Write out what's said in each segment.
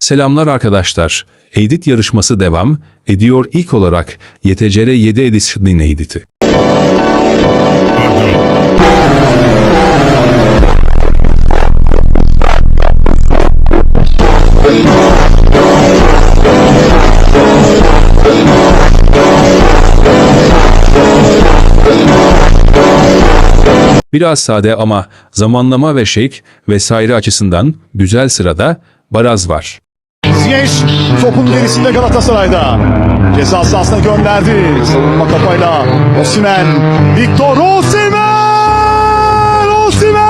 Selamlar arkadaşlar. Edit yarışması devam ediyor ilk olarak YTCR 7 Edition'ın editi. Biraz sade ama zamanlama ve şek vesaire açısından güzel sırada Baraz var. Ziyech topun gerisinde Galatasaray'da. Ceza sahasına gönderdi. Savunma kafayla Osimhen. Victor Osimhen! Osimhen!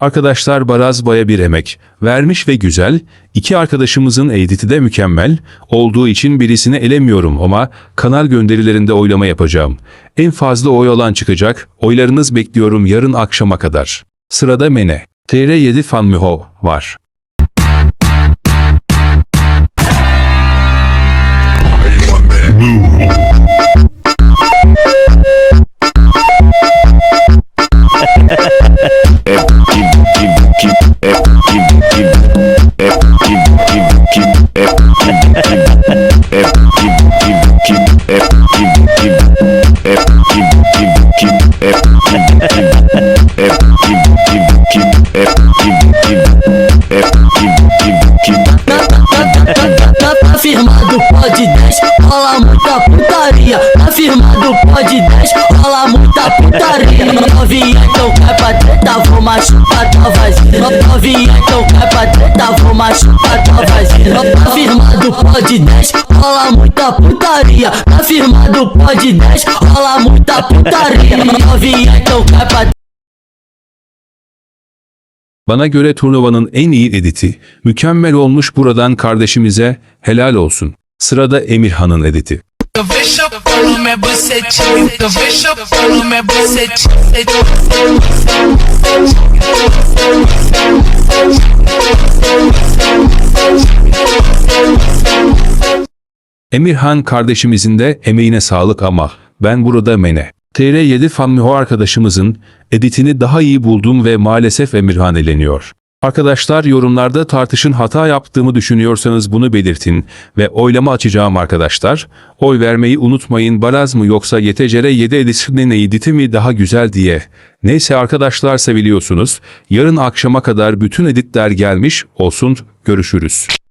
Arkadaşlar Baraz Baya bir emek vermiş ve güzel. İki arkadaşımızın editi de mükemmel olduğu için birisini elemiyorum ama kanal gönderilerinde oylama yapacağım. En fazla oy olan çıkacak. Oylarınız bekliyorum yarın akşama kadar. Sırada Mene. TR7 Fanmüho var. Rola muita putaria. Firmado, pode 10, rola muita putaria. Novinha, então cai pra treta, vou machucar tua vazia. Novinha, então cai pra treta, vou machucar tua vazia. Firmado, pode 10, rola muita putaria. Firmado, pode 10, rola muita putaria. Novinha, então cai pra Bana göre turnuvanın en iyi editi, mükemmel olmuş buradan kardeşimize helal olsun. Sırada Emirhan'ın editi. Emirhan kardeşimizin de emeğine sağlık ama ben burada Mene. TR7 Fanmiho arkadaşımızın editini daha iyi buldum ve maalesef Emirhan eleniyor. Arkadaşlar yorumlarda tartışın hata yaptığımı düşünüyorsanız bunu belirtin ve oylama açacağım arkadaşlar. Oy vermeyi unutmayın Baraz mı yoksa YTCR 7 Edition'ın editi mi daha güzel diye. Neyse arkadaşlar seviliyorsunuz. Yarın akşama kadar bütün editler gelmiş olsun görüşürüz.